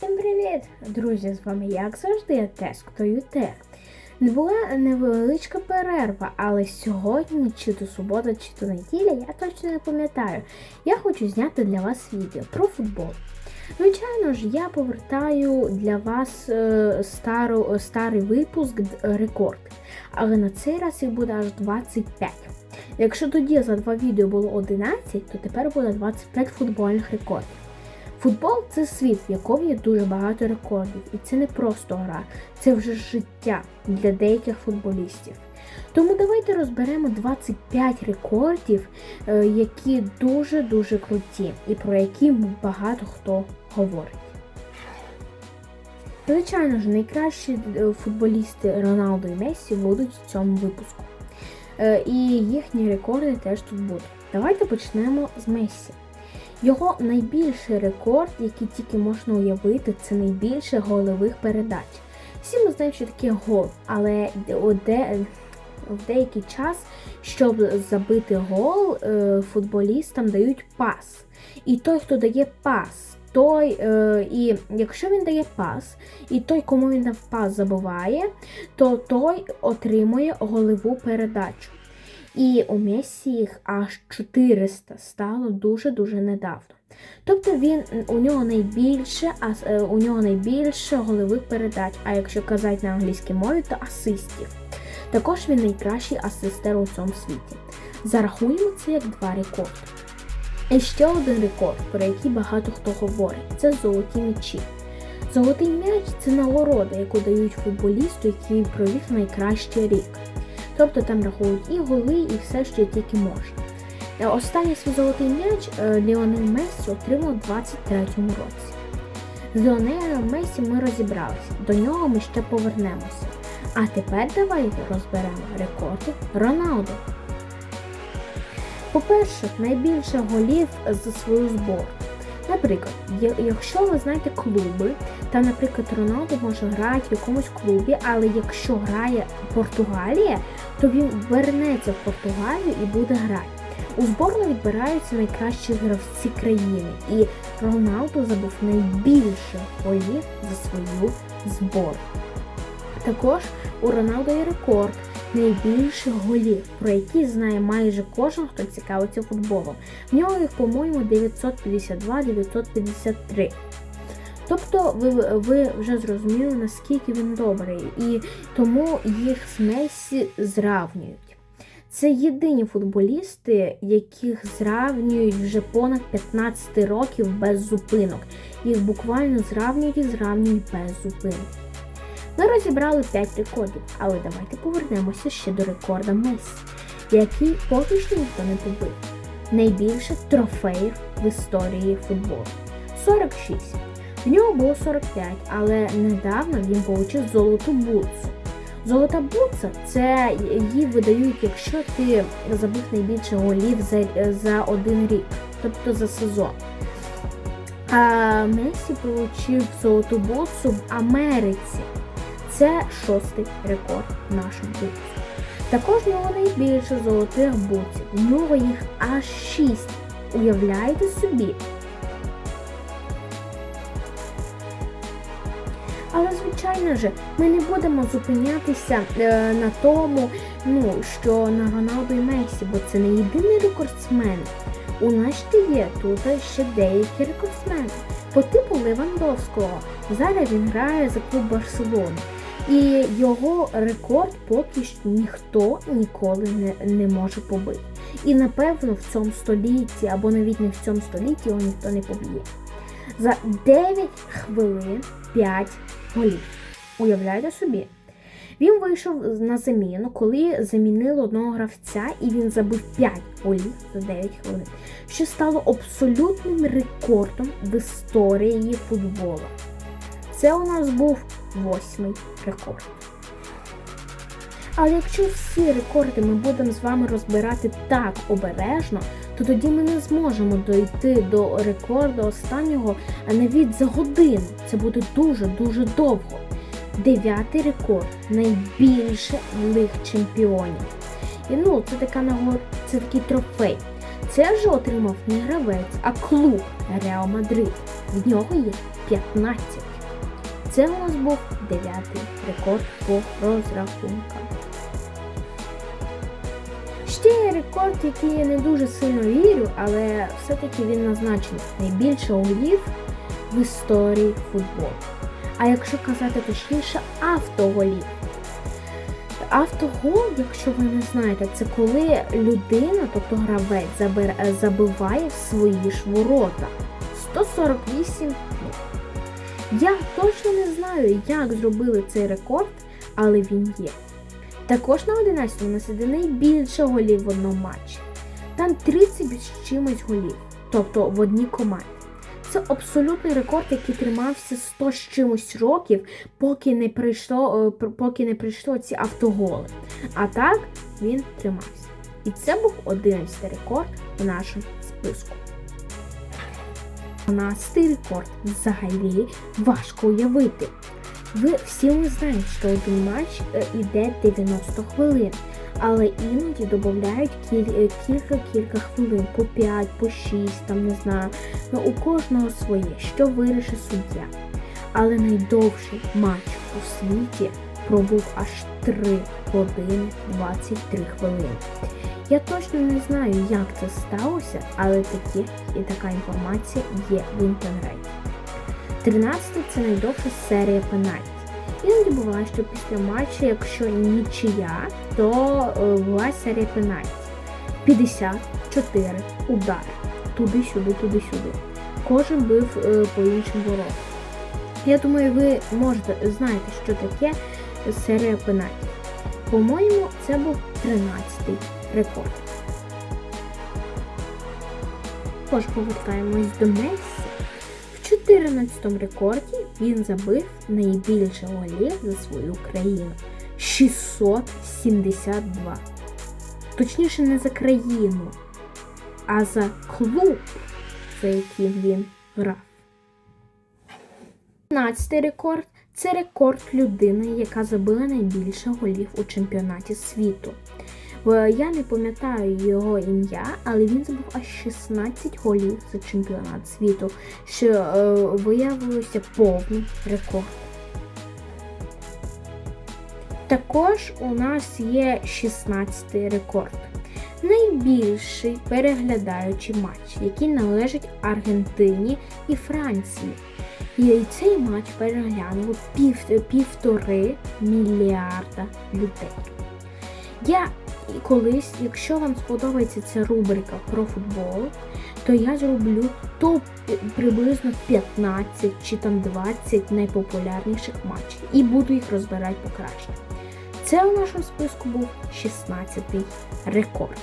Всім привіт, друзі! З вами, як завжди, я Теско Ютер. Не була невеличка перерва, але сьогодні, чи то субота, чи то неділя, я точно не пам'ятаю. Я хочу зняти для вас відео про футбол. Звичайно ж, я повертаю для вас е, стару, старий випуск рекорд, але на цей раз їх буде аж 25. Якщо тоді за два відео було 11, то тепер буде 25 футбольних рекордів. Футбол це світ, в якому є дуже багато рекордів, і це не просто гра, це вже життя для деяких футболістів. Тому давайте розберемо 25 рекордів, е, які дуже-дуже круті, і про які багато хто говорить. Звичайно ж, найкращі е, футболісти Роналдо і Мессі будуть в цьому випуску. Е, І їхні рекорди теж тут будуть. Давайте почнемо з Мессі. Його найбільший рекорд, який тільки можна уявити, це найбільше голевих передач. Всі ми знаємо, що таке гол, але в деякий час, щоб забити гол, е, футболістам дають пас. І той, хто дає пас, той, е, і якщо він дає пас, і той, кому він дав пас, забуває, то той отримує голеву передачу. І у Месі їх аж 400 стало дуже-дуже недавно. Тобто він у нього найбільше, а е, у нього найбільше голевих передач, а якщо казати на англійській мові, то асистів. Також він найкращий асистер у цьому світі. Зарахуємо це як два рекорди. І ще один рекорд, про який багато хто говорить, це золоті м'ячі. Золотий м'яч це нагорода, яку дають футболісту, який провів найкращий рік. Тобто там рахують і голи, і все, що тільки можна. Е, Останній свій золотий м'яч е, Ліонель Мессі отримав у 23-му році. З Ліонелем Месі ми розібралися, до нього ми ще повернемося. А тепер давайте розберемо рекорди Роналду. По-перше, найбільше голів за свою збору. Наприклад, якщо ви знаєте клуби, та, наприклад, Роналду може грати в якомусь клубі, але якщо грає Португалія, то він вернеться в Португалію і буде грати. У зборну відбираються найкращі гравці країни, і Роналду забув найбільше голів за свою зборну. Також у Роналду є рекорд найбільших голів, про які знає майже кожен, хто цікавиться футболом. В нього їх, по-моєму, 952-953. Тобто ви, ви вже зрозуміли, наскільки він добрий, і тому їх з Месі зравнюють. Це єдині футболісти, яких зравнюють вже понад 15 років без зупинок. Їх буквально зравнюють і зравнюють без зупинок. Ми розібрали 5 рекордів, але давайте повернемося ще до рекорда Месі, який поки що ніхто не побив. Найбільше трофеїв в історії футболу 46. В нього було 45, але недавно він отримав золоту бутсу. Золота бутса це її видають, якщо ти забив найбільше голів за, за один рік, тобто за сезон. А Месі отримав золоту бутсу в Америці. Це шостий рекорд в нашому випуску. Також в нього найбільше золотих бутсів. В нього їх аж шість. Уявляєте собі? Але, звичайно ж, ми не будемо зупинятися е, на тому, ну, що на Роналду і Месі, бо це не єдиний рекордсмен. У нас ще є тут ще деякі рекордсмени по типу Левандовського. Зараз він грає за клуб Барселону. І його рекорд поки що ніхто ніколи не, не може побити. І напевно в цьому столітті, або навіть не в цьому столітті його ніхто не поб'є. За 9 хвилин 5 голів. Уявляєте собі? Він вийшов на заміну, коли замінили одного гравця, і він забив 5 голів за 9 хвилин, що стало абсолютним рекордом в історії футболу. Це у нас був восьмий рекорд. Але якщо всі рекорди ми будемо з вами розбирати так обережно, то тоді ми не зможемо дойти до рекорду останнього, а навіть за годину. Це буде дуже-дуже довго. Дев'ятий рекорд найбільше лиг чемпіонів. І ну, це така нагод, це такий трофей. Це вже отримав не гравець, а клуб Реал Мадрид. В нього є 15. Це у нас був дев'ятий рекорд по розрахункам. Є рекорд, який я не дуже сильно вірю, але все-таки він назначений найбільше голів в історії футболу. А якщо казати точніше, автоголів. Автогол, якщо ви не знаєте, це коли людина, тобто гравець, забер- забиває в свої ж ворота. 148. Я точно не знаю, як зробили цей рекорд, але він є. Також на 11 у нас найбільше голів в одному матчі. Там 30 з чимось голів, тобто в одній команді. Це абсолютний рекорд, який тримався 100 з чимось років, поки не прийшло, е, поки не прийшло ці автоголи. А так він тримався. І це був 11 рекорд в нашому списку. 12 рекорд взагалі важко уявити. Ви всі ми знаєте, що один матч е, іде 90 хвилин, але іноді додають кілька-кілька хвилин, по 5, по 6, там не знаю. Ну, у кожного своє, що вирішить суддя. Але найдовший матч у світі пробув аж 3 години 23 хвилини. Я точно не знаю, як це сталося, але такі і така інформація є в інтернеті. 13-й це найдовша серія пенальтів. Іноді буває, що після матчу, якщо нічия, то е, була серія пенальтів. 54 удари. Туди-сюди, туди-сюди. Кожен бив е, по іншим воротам. Я думаю, ви можете знаєте, що таке серія пенальтів. По-моєму, це був 13-й рекорд. Тож повертаємось до Месі. 14-му рекорді він забив найбільше голів за свою країну 672. Точніше, не за країну, а за клуб, за яким він грав. 15 рекорд це рекорд людини, яка забила найбільше голів у чемпіонаті світу. Е, Я не пам'ятаю його ім'я, але він забув аж 16 голів за чемпіонат світу, що е, виявилося повний рекорд. Також у нас є 16 рекорд. Найбільший переглядаючий матч, який належить Аргентині і Франції. І цей матч переглянуло пів, півтори мільярда людей. Я колись, якщо вам сподобається ця рубрика про футбол, то я зроблю топ приблизно 15 чи там 20 найпопулярніших матчів і буду їх розбирати покраще. Це у нашому списку був 16-й рекорд.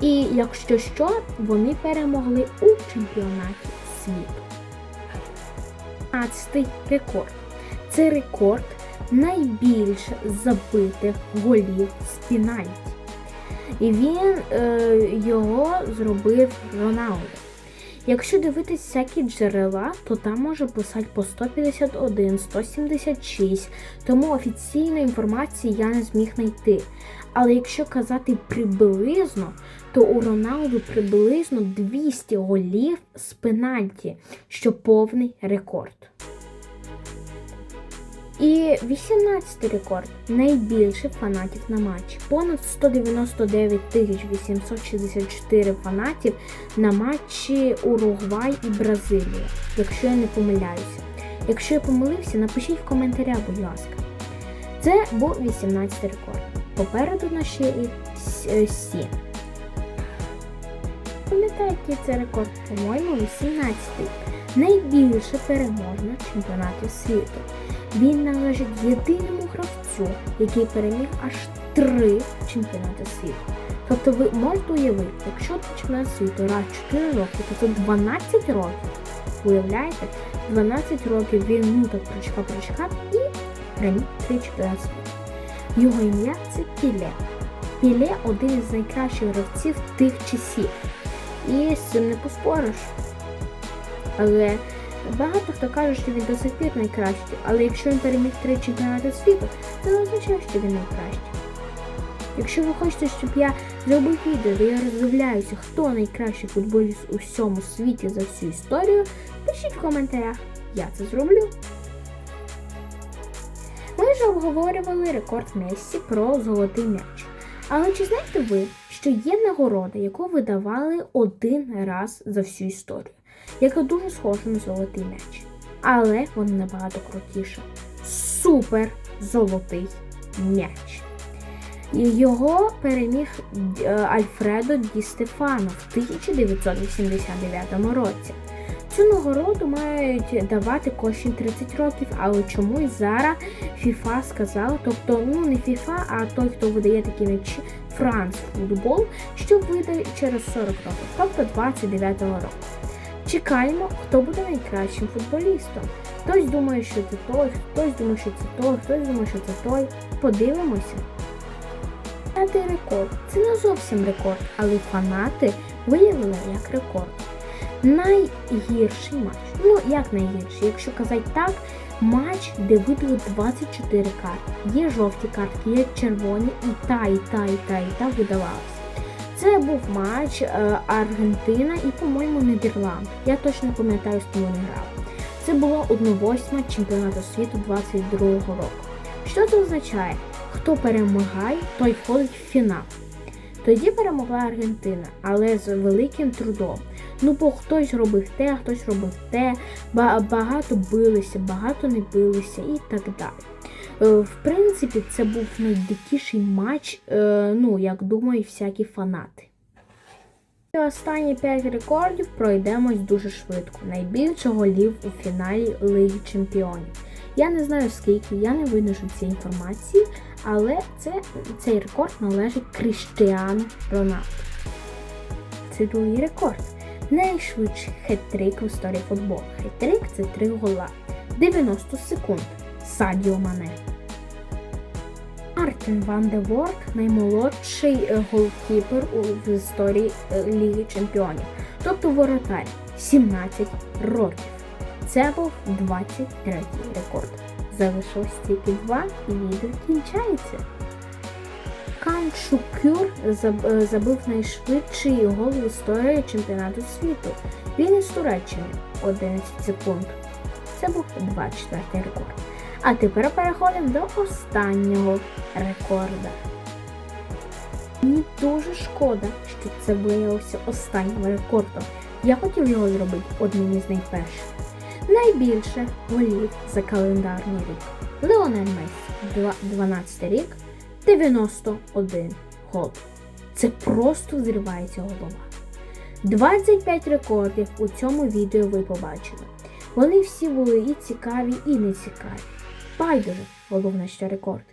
І якщо що, вони перемогли у чемпіонаті світу. 15-й рекорд. Це рекорд найбільше забитих голів з пенальті. І він е, його зробив Роналдо. Якщо дивитись всякі джерела, то там може писати по 151, 176, тому офіційної інформації я не зміг знайти. Але якщо казати приблизно, то у Роналду приблизно 200 голів з пенальті, що повний рекорд. І 18-й рекорд найбільше фанатів на матчі. Понад 199 864 фанатів на матчі Уругвай і Бразилія, якщо я не помиляюся. Якщо я помилився, напишіть в коментарях, будь ласка. Це був 18-й рекорд. Попереду на ще і 7. Пам'ятаєте, який це рекорд? По-моєму, 18-й. Найбільше переможних чемпіонатів світу. Він належить єдиному гравцю, який переміг аж три чемпіонати світу. Тобто ви можете уявити, якщо ти чемпіонат світу раз 4 роки, то це 12 років. Уявляєте? 12 років він ну так прочекав, прочекав і переміг три чемпіонати світу. Його ім'я це Піле. Піле один із найкращих гравців тих часів. І з цим не поспориш. Але багато хто каже, що він до сих пір найкращий, але якщо він переміг три чемпіонати світу, це не означає, що він найкращий. Якщо ви хочете, щоб я зробив відео, де я роздивляюся, хто найкращий футболіст у всьому світі за всю історію, пишіть в коментарях. Я це зроблю. Ми вже обговорювали рекорд Мессі про золотий м'яч. Але чи знаєте ви, що є нагорода, яку видавали один раз за всю історію, яка дуже схожа на золотий м'яч? Але вона набагато крутіша. Супер золотий м'яч. Його переміг е, Альфредо Ді Стефано в 1989 році. Цю нагороду мають давати кожні 30 років, але чомусь зараз FIFA сказала, тобто ну не FIFA, а той, хто видає такі м'ячі, Франц Футбол, що видає через 40 років, тобто 29-го року. Чекаємо, хто буде найкращим футболістом. Хтось думає, що це той, хтось думає, що це той, хтось думає, що це той. Подивимося. П'ятий рекорд. Це не зовсім рекорд, але фанати виявили як рекорд. Найгірший матч. Ну, як найгірший? Якщо казати так, матч, де видали 24 карти. Є жовті картки, є червоні, і та, і та, і та, і та видавалася. Це був матч е, Аргентина і, по-моєму, Нідерланд. Я точно не пам'ятаю, з ким вони грали. Це було 1-8 чемпіонату світу 22-го року. Що це означає? Хто перемагає, той входить в фінал. Тоді перемогла Аргентина, але з великим трудом. Ну, бо хтось робив те, хтось робив те, багато билися, багато не билися і так далі. Е, В принципі, це був найдикіший матч, е, ну, як думають всякі фанати. Останні 5 рекордів пройдемось дуже швидко. Найбільше голів у фіналі Лиги Чемпіонів. Я не знаю скільки, я не виношу цієї інформації, але це, цей рекорд належить Кріштіану Роналду. Це другий рекорд. Найшвидший хет-трик в історії футболу. Хет-трик це 3 гола. 90 секунд. Садіо Мане. Ван де Ворк наймолодший е, голкіпер в історії е, Ліги Чемпіонів, тобто воротар 17 років. Це був 23 й рекорд. Залишилось тільки два і відео кінчається. Кан Шукюр е, забив найшвидший гол в історії чемпіонату світу. Він із Туреччини 11 секунд. Це був 24 й рекорд. А тепер переходимо до останнього рекорда. Мені дуже шкода, що це виявився останнім рекордом. Я хотів його зробити одним із найперших. Найбільше голів за календарний рік. Леонель Месі, 12 рік, 91 гол. Це просто зривається голова. 25 рекордів у цьому відео ви побачили. Вони всі були і цікаві, і не цікаві. Байдуже, головне, що рекорди.